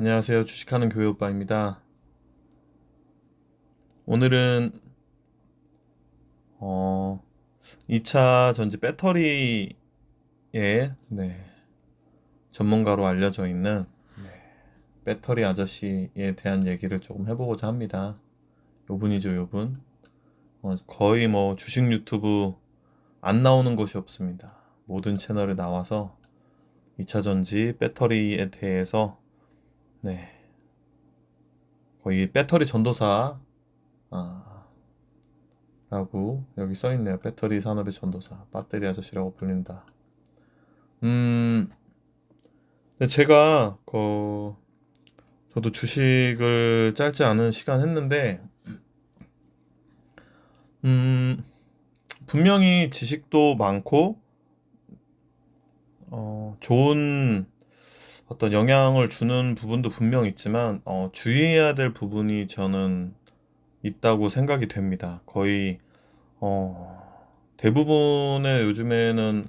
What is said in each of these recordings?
안녕하세요. 주식하는 교회 오빠입니다. 오늘은 어 2차 전지 배터리의 네, 전문가로 알려져 있는 네, 배터리 아저씨에 대한 얘기를 조금 해보고자 합니다. 요분이죠, 요분. 어, 거의 뭐 주식 유튜브 안 나오는 것이 없습니다. 모든 채널에 나와서 2차 전지 배터리에 대해서 네. 거의 배터리 전도사 아, 라고 여기 써 있네요. 배터리 산업의 전도사, 배터리 아저씨라고 불린다. 음, 근데 제가 그 저도 주식을 짧지 않은 시간 했는데 음, 분명히 지식도 많고 어, 좋은 어떤 영향을 주는 부분도 분명 있지만 어, 주의해야 될 부분이 저는 있다고 생각이 됩니다. 거의 어, 대부분의 요즘에는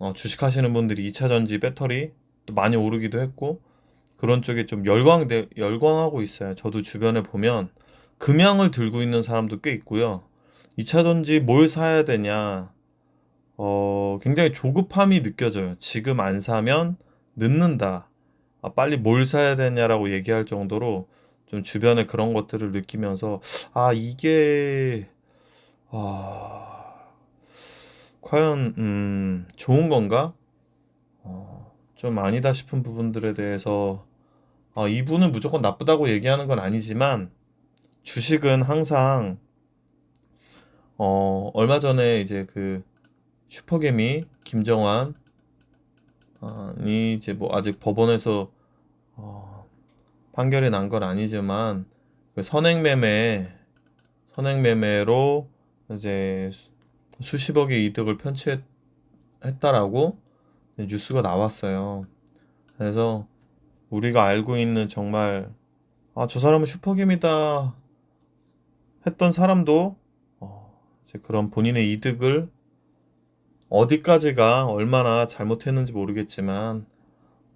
어, 주식하시는 분들이 2차 전지 배터리 또 많이 오르기도 했고 그런 쪽에 좀 열광 열광하고 있어요. 저도 주변에 보면 금양을 들고 있는 사람도 꽤 있고요. 2차 전지 뭘 사야 되냐? 어, 굉장히 조급함이 느껴져요. 지금 안 사면 늦는다. 아, 빨리 뭘 사야 되냐라고 얘기할 정도로 좀 주변에 그런 것들을 느끼면서 아, 이게 아, 과연 음, 좋은 건가? 어, 좀 아니다 싶은 부분들에 대해서 아, 이분은 무조건 나쁘다고 얘기하는 건 아니지만 주식은 항상 어, 얼마 전에 이제 그 슈퍼개미 김정환 이 이제 뭐 아직 법원에서 어, 판결이 난 건 아니지만 그 선행매매 선행매매로 이제 수십억의 이득을 편취했다라고 뉴스가 나왔어요. 그래서 우리가 알고 있는 정말 아, 저 사람은 슈퍼김이다 했던 사람도 어, 이제 그런 본인의 이득을 어디까지가 얼마나 잘못했는지 모르겠지만,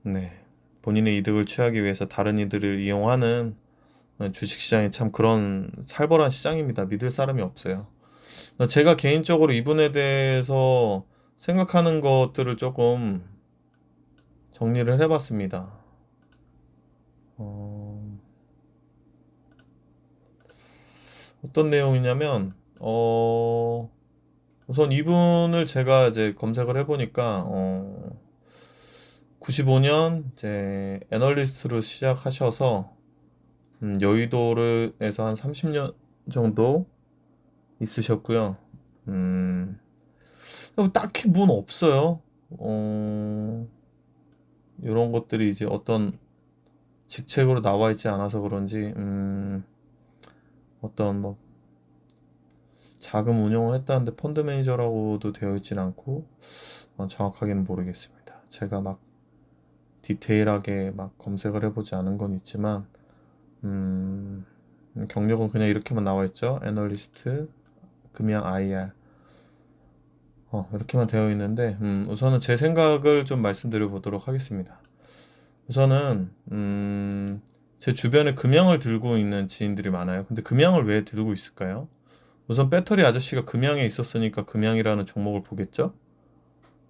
네. 본인의 이득을 취하기 위해서 다른 이들을 이용하는 주식시장이 참 그런 살벌한 시장입니다. 믿을 사람이 없어요. 제가 개인적으로 이분에 대해서 생각하는 것들을 조금 정리를 해봤습니다. 어... 어떤 내용이냐면, 어... 우선 이분을 제가 이제 검색을 해보니까 어 95년 이제 애널리스트로 시작하셔서 음, 여의도를에서 한 30년 정도 있으셨고요. 음, 딱히 문 없어요. 어, 이런 것들이 이제 어떤 직책으로 나와 있지 않아서 그런지 음, 어떤 뭐 자금 운용을 했다는데 펀드 매니저라고도 되어 있진 않고 어, 정확하게는 모르겠습니다. 제가 막 디테일하게 막 검색을 해보지 않은 건 있지만 음, 경력은 그냥 이렇게만 나와 있죠. 애널리스트, 금양 IR 어, 이렇게만 되어 있는데 음, 우선은 제 생각을 좀 말씀드려 보도록 하겠습니다. 우선은 음, 제 주변에 금양을 들고 있는 지인들이 많아요. 근데 금양을 왜 들고 있을까요? 우선 배터리 아저씨가 금양에 있었으니까 금양이라는 종목을 보겠죠?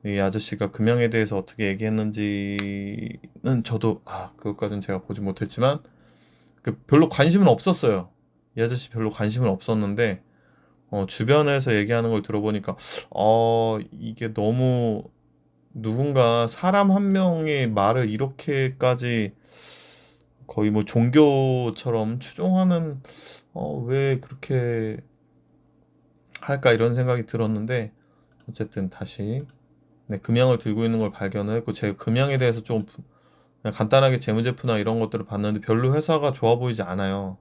이 아저씨가 금양에 대해서 어떻게 얘기했는지는 저도 아 그것까지는 제가 보지 못했지만 그 별로 관심은 없었어요. 이 아저씨 별로 관심은 없었는데 어, 주변에서 얘기하는 걸 들어보니까 어 이게 너무 누군가 사람 한 명의 말을 이렇게까지 거의 뭐 종교처럼 추종하는 어, 왜 그렇게 할까 이런 생각이 들었는데 어쨌든 다시 네, 금양을 들고 있는 걸 발견을 했고 제가 금양에 대해서 좀 간단하게 재무제표나 이런 것들을 봤는데 별로 회사가 좋아 보이지 않아요.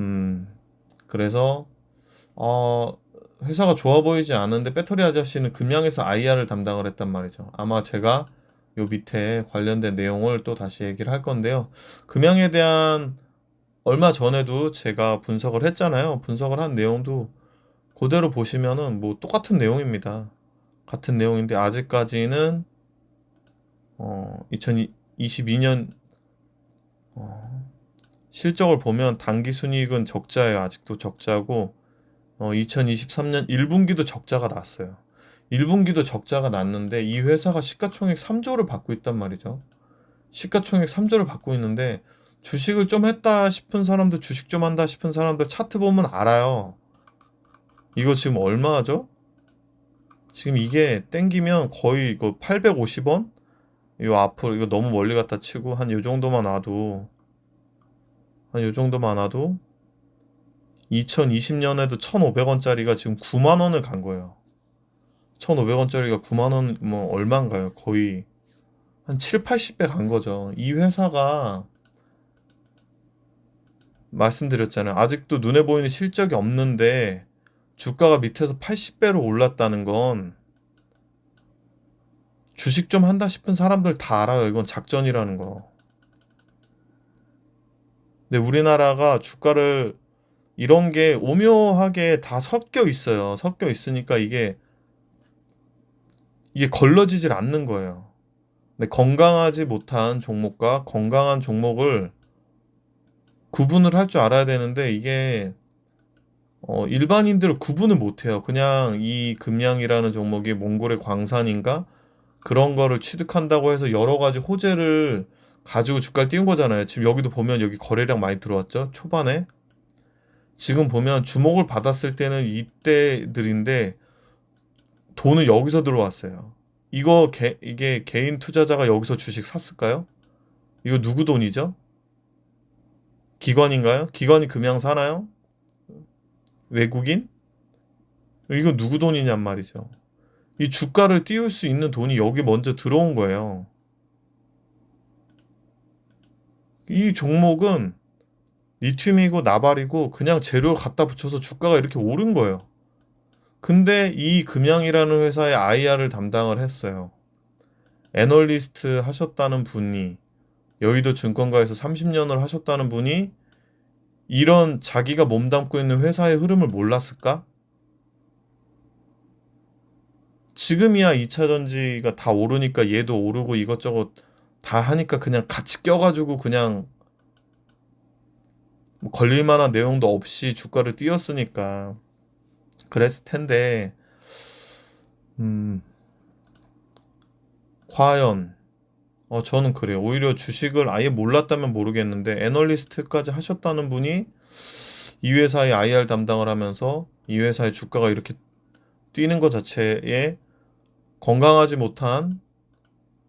음, 그래서 어, 회사가 좋아 보이지 않은데 배터리 아저씨는 금양에서 IR을 담당을 했단 말이죠. 아마 제가 요 밑에 관련된 내용을 또 다시 얘기를 할 건데요. 금양에 대한 얼마 전에도 제가 분석을 했잖아요. 분석을 한 내용도 그대로 보시면은 뭐 똑같은 내용입니다. 같은 내용인데 아직까지는 어 2022년 어, 실적을 보면 당기 순이익은 적자예요. 아직도 적자고 어, 2023년 1분기도 적자가 났어요. 1분기도 적자가 났는데 이 회사가 시가총액 3조를 받고 있단 말이죠. 시가총액 3조를 받고 있는데 주식을 좀 했다 싶은 사람들 주식 좀 한다 싶은 사람들 차트 보면 알아요. 이거 지금 얼마죠? 지금 이게 땡기면 거의 이거 850원? 이 앞으로 이거 너무 멀리 갖다 치고 한 요 정도만 와도 한 요 정도만 와도 2020년에도 1,500원짜리가 지금 9만 원을 간 거예요. 1,500원짜리가 9만 원 뭐 얼마인가요? 거의 한 7, 80배 간 거죠. 이 회사가 말씀드렸잖아요. 아직도 눈에 보이는 실적이 없는데 주가가 밑에서 80배로 올랐다는 건 주식 좀 한다 싶은 사람들 다 알아요. 이건 작전이라는 거. 근데 우리나라가 주가를 이런 게 오묘하게 다 섞여 있어요. 섞여 있으니까 이게 이게 걸러지질 않는 거예요. 근데 건강하지 못한 종목과 건강한 종목을 구분을 할 줄 알아야 되는데 이게 어, 일반인들은 구분을 못해요. 그냥 이 금양이라는 종목이 몽골의 광산인가 그런 거를 취득한다고 해서 여러 가지 호재를 가지고 주가를 띄운 거잖아요. 지금 여기도 보면 여기 거래량 많이 들어왔죠. 초반에 지금 보면 주목을 받았을 때는 이때들인데 돈은 여기서 들어왔어요. 이거 개, 이게 개인 투자자가 여기서 주식 샀을까요? 이거 누구 돈이죠? 기관인가요? 기관이 금양 사나요? 외국인? 이거 누구 돈이냔 말이죠. 이 주가를 띄울 수 있는 돈이 여기 먼저 들어온 거예요. 이 종목은 리튬이고 나발이고 그냥 재료를 갖다 붙여서 주가가 이렇게 오른 거예요. 근데 이 금양이라는 회사의 IR을 담당을 했어요. 애널리스트 하셨다는 분이 여의도 증권가에서 30년을 하셨다는 분이 이런 자기가 몸담고 있는 회사의 흐름을 몰랐을까? 지금이야 2차 전지가 다 오르니까 얘도 오르고 이것저것 다 하니까 그냥 같이 껴가지고 그냥 뭐 걸릴 만한 내용도 없이 주가를 띄웠으니까 그랬을 텐데 음 과연 어 저는 그래요. 오히려 주식을 아예 몰랐다면 모르겠는데 애널리스트까지 하셨다는 분이 이 회사의 IR 담당을 하면서 이 회사의 주가가 이렇게 뛰는 것 자체에 건강하지 못한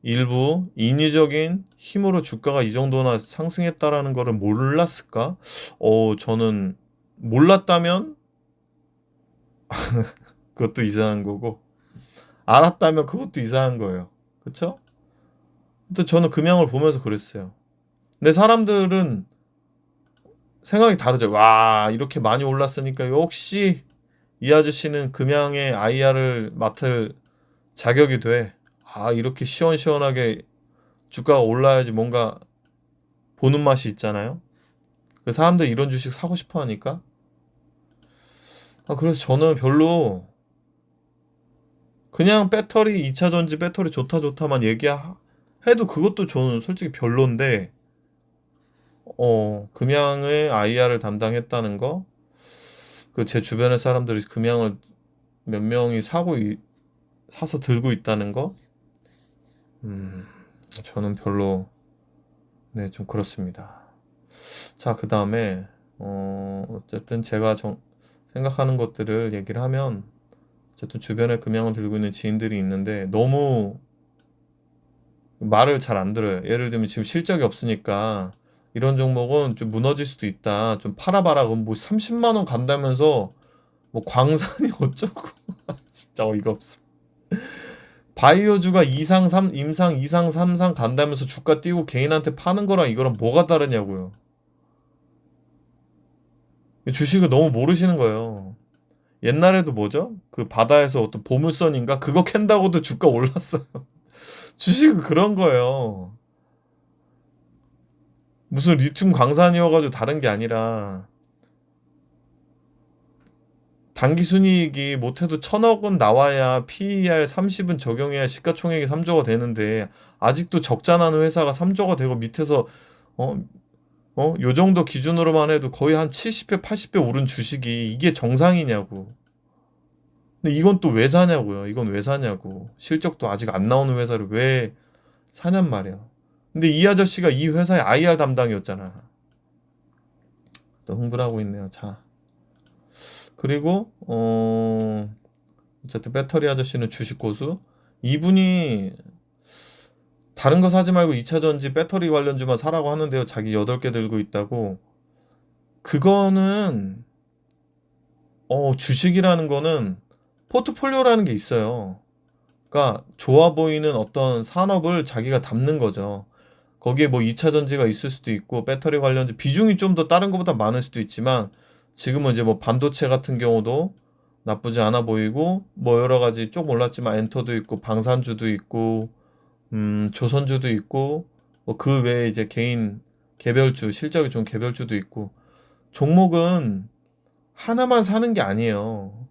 일부 인위적인 힘으로 주가가 이 정도나 상승했다라는 거를 몰랐을까? 어, 저는 몰랐다면 그것도 이상한 거고 알았다면 그것도 이상한 거예요. 근 데 저는 금양을 보면서 그랬어요. 근데 사람들은 생각이 다르죠. 와, 이렇게 많이 올랐으니까 역시 이 아저씨는 금양의 IR을 맡을 자격이 돼. 아, 이렇게 시원시원하게 주가가 올라야지 뭔가 보는 맛이 있잖아요. 그 사람들 이런 주식 사고 싶어 하니까. 아, 그래서 저는 별로 그냥 배터리 2차 전지 배터리 좋다 좋다만 얘기 해도 그것도 저는 솔직히 별론데 어, 금양의 IR을 담당했다는 거 그 제 주변의 사람들이 금양을 몇 명이 사고 이, 사서 들고 있다는 거 음, 저는 별로 네, 좀 그렇습니다. 자, 그 다음에 어, 어쨌든 제가 정, 생각하는 것들을 얘기를 하면 어쨌든 주변에 금양을 들고 있는 지인들이 있는데 너무 말을 잘 안 들어요. 예를 들면 지금 실적이 없으니까 이런 종목은 좀 무너질 수도 있다. 좀 팔아봐라. 그럼 뭐 30만 원 간다면서 뭐 광산이 어쩌고 진짜 어이가 없어. 바이오주가 이상 3 임상 2상 3상 간다면서 주가 띄우고 개인한테 파는 거랑 이거랑 뭐가 다르냐고요. 주식을 너무 모르시는 거예요. 옛날에도 뭐죠? 그 바다에서 어떤 보물선인가 그거 캔다고도 주가 올랐어요. 주식은 그런 거예요. 무슨 리튬 광산이어가지고 다른 게 아니라 당기 순이익이 못해도 천억 원 나와야 PER 30은 적용해야 시가총액이 3조가 되는데 아직도 적자 나는 회사가 3조가 되고 밑에서 어 어? 요 정도 기준으로만 해도 거의 한 70배, 80배 오른 주식이 이게 정상이냐고. 근데 이건 또 왜 사냐고요. 이건 왜 사냐고. 실적도 아직 안 나오는 회사를 왜 사냔 말이야. 근데 이 아저씨가 이 회사의 IR 담당이었잖아. 또 흥분하고 있네요. 자. 그리고 어 어쨌든 배터리 아저씨는 주식 고수. 이분이 다른 거 사지 말고 2차 전지 배터리 관련주만 사라고 하는데요. 자기 8개 들고 있다고. 그거는 어 주식이라는 거는 포트폴리오라는 게 있어요. 그러니까 좋아 보이는 어떤 산업을 자기가 담는 거죠. 거기에 뭐 2차 전지가 있을 수도 있고 배터리 관련주 비중이 좀 더 다른 것보다 많을 수도 있지만 지금은 이제 뭐 반도체 같은 경우도 나쁘지 않아 보이고 뭐 여러 가지 좀 올랐지만 엔터도 있고 방산주도 있고 음 조선주도 있고 뭐 그 외에 이제 개인 개별주 실적이 좋은 개별주도 있고 종목은 하나만 사는 게 아니에요.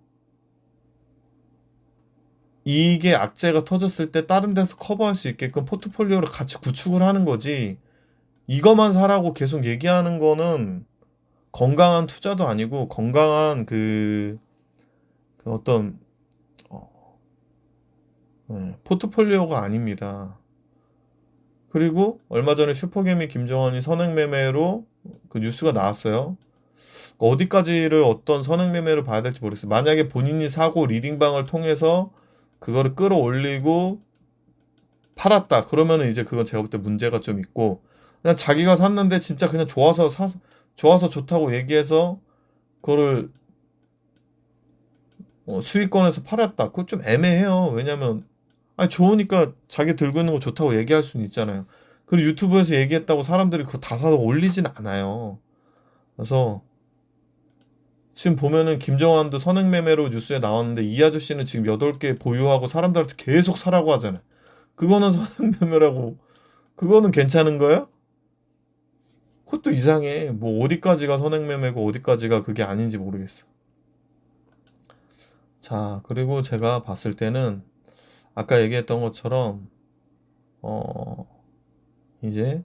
이게 악재가 터졌을 때 다른 데서 커버할 수 있게끔 포트폴리오를 같이 구축을 하는 거지. 이거만 사라고 계속 얘기하는 거는 건강한 투자도 아니고 건강한 그, 그 어떤 어, 네, 포트폴리오가 아닙니다. 그리고 얼마 전에 슈퍼개미 김정환이 선행매매로 그 뉴스가 나왔어요. 어디까지를 어떤 선행매매로 봐야 될지 모르겠어요. 만약에 본인이 사고 리딩방을 통해서 그거를 끌어올리고 팔았다. 그러면은 이제 그건 제가 볼 때 문제가 좀 있고 그냥 자기가 샀는데 진짜 그냥 좋아서 사 좋아서 좋다고 얘기해서 그거를 어, 수익권에서 팔았다. 그거 좀 애매해요. 왜냐면 아니 좋으니까 자기 들고 있는 거 좋다고 얘기할 수는 있잖아요. 그리고 유튜브에서 얘기했다고 사람들이 그거 다 사서 올리진 않아요. 그래서 지금 보면은 김정환도 선행매매로 뉴스에 나왔는데 이 아저씨는 지금 8개 보유하고 사람들한테 계속 사라고 하잖아요. 그거는 선행매매라고 그거는 괜찮은 거예요? 그것도 이상해. 뭐 어디까지가 선행매매고 어디까지가 그게 아닌지 모르겠어. 자, 그리고 제가 봤을 때는 아까 얘기했던 것처럼 어 이제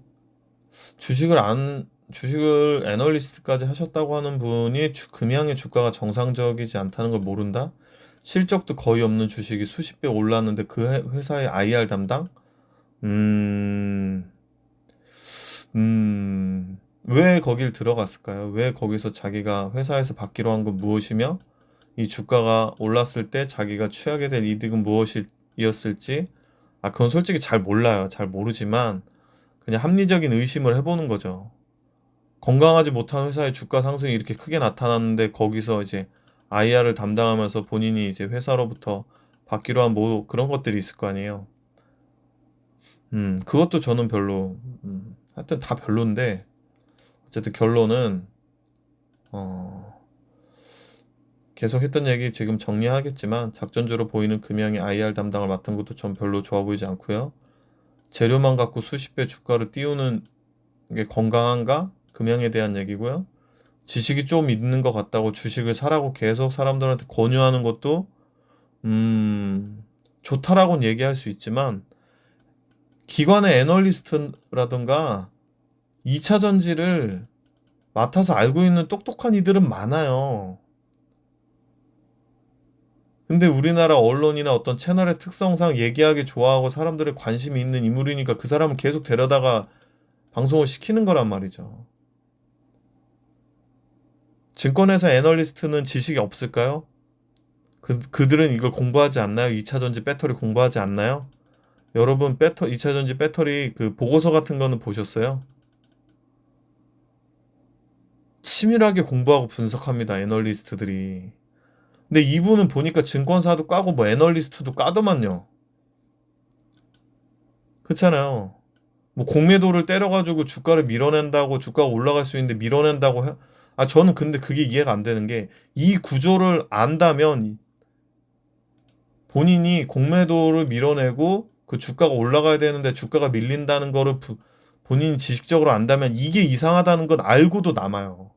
주식을 안 주식을 애널리스트까지 하셨다고 하는 분이 주, 금양의 주가가 정상적이지 않다는 걸 모른다? 실적도 거의 없는 주식이 수십 배 올랐는데 그 회- 회사의 IR 담당? 음, 음, 왜 거길 들어갔을까요? 왜 거기서 자기가 회사에서 받기로 한 건 무엇이며 이 주가가 올랐을 때 자기가 취하게 될 이득은 무엇이었을지? 아, 그건 솔직히 잘 몰라요. 잘 모르지만 그냥 합리적인 의심을 해보는 거죠. 건강하지 못한 회사의 주가 상승이 이렇게 크게 나타났는데 거기서 이제 IR을 담당하면서 본인이 이제 회사로부터 받기로 한 뭐 그런 것들이 있을 거 아니에요. 음, 그것도 저는 별로, 음, 하여튼 다 별론데, 어쨌든 결론은, 어, 계속 했던 얘기 지금 정리하겠지만, 작전주로 보이는 금양의 IR 담당을 맡은 것도 전 별로 좋아 보이지 않고요. 재료만 갖고 수십 배 주가를 띄우는 게 건강한가? 금양에 대한 얘기고요. 지식이 좀 있는 것 같다고 주식을 사라고 계속 사람들한테 권유하는 것도, 음, 좋다라고는 얘기할 수 있지만, 기관의 애널리스트라든가 2차 전지를 맡아서 알고 있는 똑똑한 이들은 많아요. 근데 우리나라 언론이나 어떤 채널의 특성상 얘기하기 좋아하고 사람들의 관심이 있는 인물이니까 그 사람은 계속 데려다가 방송을 시키는 거란 말이죠. 증권회사 애널리스트는 지식이 없을까요? 그, 그들은 이걸 공부하지 않나요? 2차 전지 배터리 공부하지 않나요? 여러분 배터 2차 전지 배터리 그 보고서 같은 거는 보셨어요? 치밀하게 공부하고 분석합니다. 애널리스트들이. 근데 이분은 보니까 증권사도 까고 뭐 애널리스트도 까더만요. 그렇잖아요. 뭐 공매도를 때려가지고 주가를 밀어낸다고 주가가 올라갈 수 있는데 밀어낸다고 해. 아 저는 근데 그게 이해가 안 되는 게 이 구조를 안다면 본인이 공매도를 밀어내고 그 주가가 올라가야 되는데 주가가 밀린다는 거를 부- 본인이 지식적으로 안다면 이게 이상하다는 건 알고도 남아요.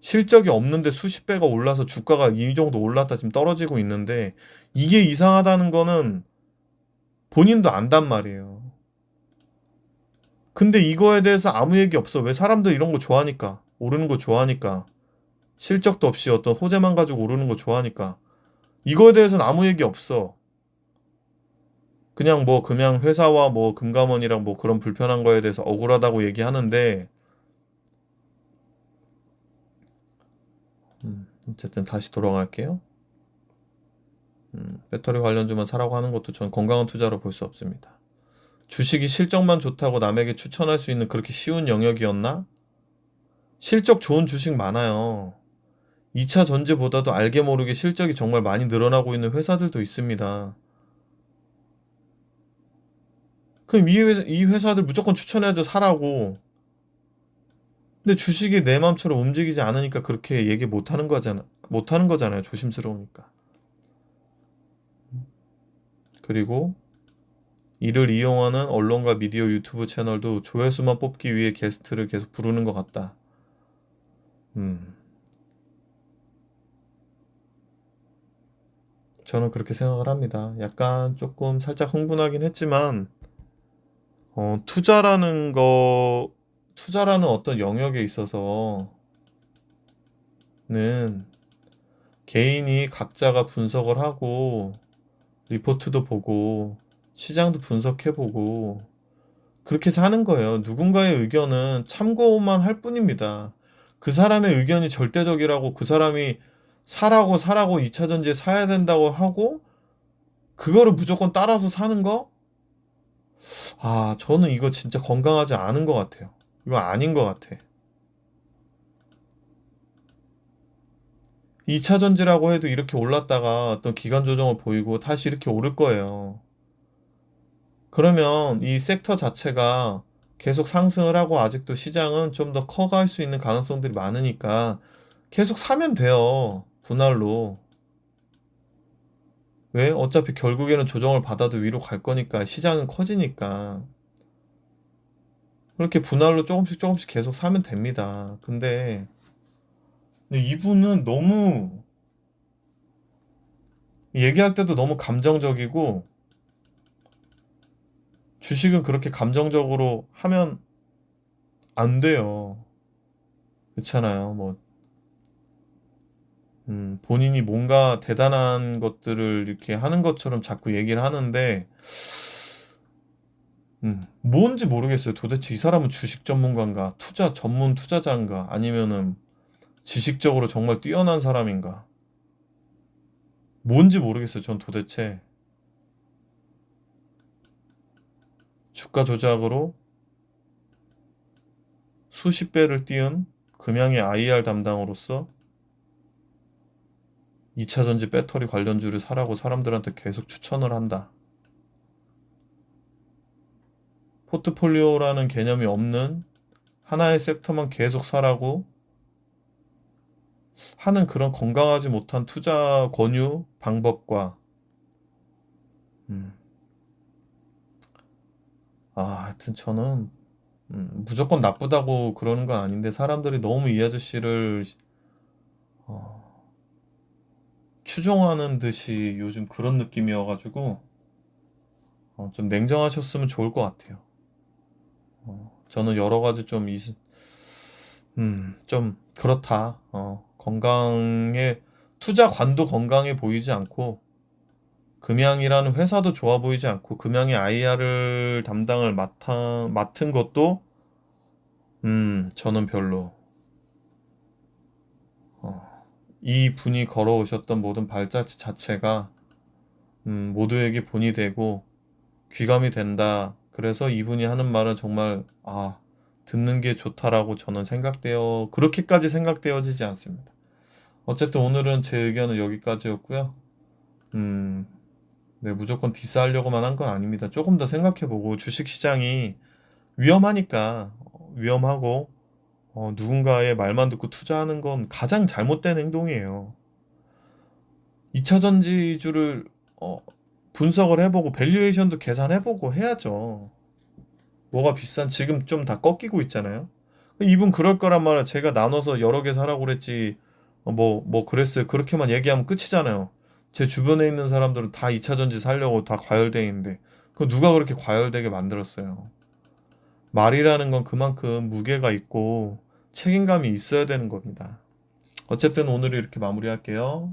실적이 없는데 수십 배가 올라서 주가가 이 정도 올랐다 지금 떨어지고 있는데 이게 이상하다는 거는 본인도 안단 말이에요. 근데 이거에 대해서 아무 얘기 없어. 왜 사람들 이런 거 좋아하니까. 오르는 거 좋아하니까. 실적도 없이 어떤 호재만 가지고 오르는 거 좋아하니까. 이거에 대해서는 아무 얘기 없어. 그냥 뭐 그냥 회사와 뭐 금감원이랑 뭐 그런 불편한 거에 대해서 억울하다고 얘기하는데 음, 어쨌든 다시 돌아갈게요. 음, 배터리 관련주만 사라고 하는 것도 전 건강한 투자로 볼 수 없습니다. 주식이 실적만 좋다고 남에게 추천할 수 있는 그렇게 쉬운 영역이었나? 실적 좋은 주식 많아요. 2차 전지보다도 알게 모르게 실적이 정말 많이 늘어나고 있는 회사들도 있습니다. 그럼 이, 회사, 이 회사들 무조건 추천해도 사라고. 근데 주식이 내 마음처럼 움직이지 않으니까 그렇게 얘기 못 하는 거잖아. 못 하는 거잖아요. 조심스러우니까. 그리고 이를 이용하는 언론과 미디어 유튜브 채널도 조회수만 뽑기 위해 게스트를 계속 부르는 것 같다. 음. 저는 그렇게 생각을 합니다. 약간 조금 살짝 흥분하긴 했지만, 어, 투자라는 거, 투자라는 어떤 영역에 있어서는 개인이 각자가 분석을 하고, 리포트도 보고, 시장도 분석해 보고, 그렇게 해서 하는 거예요. 누군가의 의견은 참고만 할 뿐입니다. 그 사람의 의견이 절대적이라고 그 사람이 사라고 사라고 2차 전지에 사야 된다고 하고 그거를 무조건 따라서 사는 거? 아, 저는 이거 진짜 건강하지 않은 것 같아요. 이거 아닌 것 같아. 2차 전지라고 해도 이렇게 올랐다가 어떤 기간 조정을 보이고 다시 이렇게 오를 거예요. 그러면 이 섹터 자체가 계속 상승을 하고 아직도 시장은 좀 더 커갈 수 있는 가능성들이 많으니까 계속 사면 돼요. 분할로. 왜? 어차피 결국에는 조정을 받아도 위로 갈 거니까 시장은 커지니까. 그렇게 분할로 조금씩 조금씩 계속 사면 됩니다. 근데, 이분은 너무 얘기할 때도 너무 감정적이고 주식은 그렇게 감정적으로 하면 안 돼요. 그렇잖아요. 뭐 음, 본인이 뭔가 대단한 것들을 이렇게 하는 것처럼 자꾸 얘기를 하는데, 음, 뭔지 모르겠어요. 도대체 이 사람은 주식 전문가인가, 투자 전문 투자자인가, 아니면은 지식적으로 정말 뛰어난 사람인가. 뭔지 모르겠어요. 전 도대체. 주가 조작으로 수십 배를 띄운 금양의 IR 담당으로서 2차 전지 배터리 관련주를 사라고 사람들한테 계속 추천을 한다. 포트폴리오라는 개념이 없는 하나의 섹터만 계속 사라고 하는 그런 건강하지 못한 투자 권유 방법과 음. 아, 하여튼 저는 음, 무조건 나쁘다고 그러는 건 아닌데 사람들이 너무 이 아저씨를 어, 추종하는 듯이 요즘 그런 느낌이어 가지고 어, 좀 냉정하셨으면 좋을 것 같아요. 어, 저는 여러 가지 좀, 이, 음, 좀 그렇다. 어, 건강에 투자관도 건강해 보이지 않고 금양이라는 회사도 좋아 보이지 않고 금양의 IR을 담당을 맡아, 맡은 것도 음, 저는 별로 이 분이 걸어오셨던 모든 발자취 자체가 음, 모두에게 본이 되고 귀감이 된다. 그래서 이분이 하는 말은 정말 아 듣는 게 좋다라고 저는 생각되어 그렇게까지 생각되어지지 않습니다. 어쨌든 오늘은 제 의견은 여기까지였고요. 음, 네, 무조건 디스하려고만 한 건 아닙니다. 조금 더 생각해보고 주식 시장이 위험하니까 어, 위험하고 어, 누군가의 말만 듣고 투자하는 건 가장 잘못된 행동이에요. 2차 전지주를 어, 분석을 해보고 밸류에이션도 계산해보고 해야죠. 뭐가 비싼 지금 좀 다 꺾이고 있잖아요. 이분 그럴 거란 말이야. 제가 나눠서 여러 개 사라고 그랬지. 어, 뭐, 뭐 그랬어요. 그렇게만 얘기하면 끝이잖아요. 제 주변에 있는 사람들은 다 2차 전지 살려고 다 과열돼 있는데. 그 누가 그렇게 과열되게 만들었어요. 말이라는 건 그만큼 무게가 있고 책임감이 있어야 되는 겁니다. 어쨌든 오늘 이렇게 마무리할게요.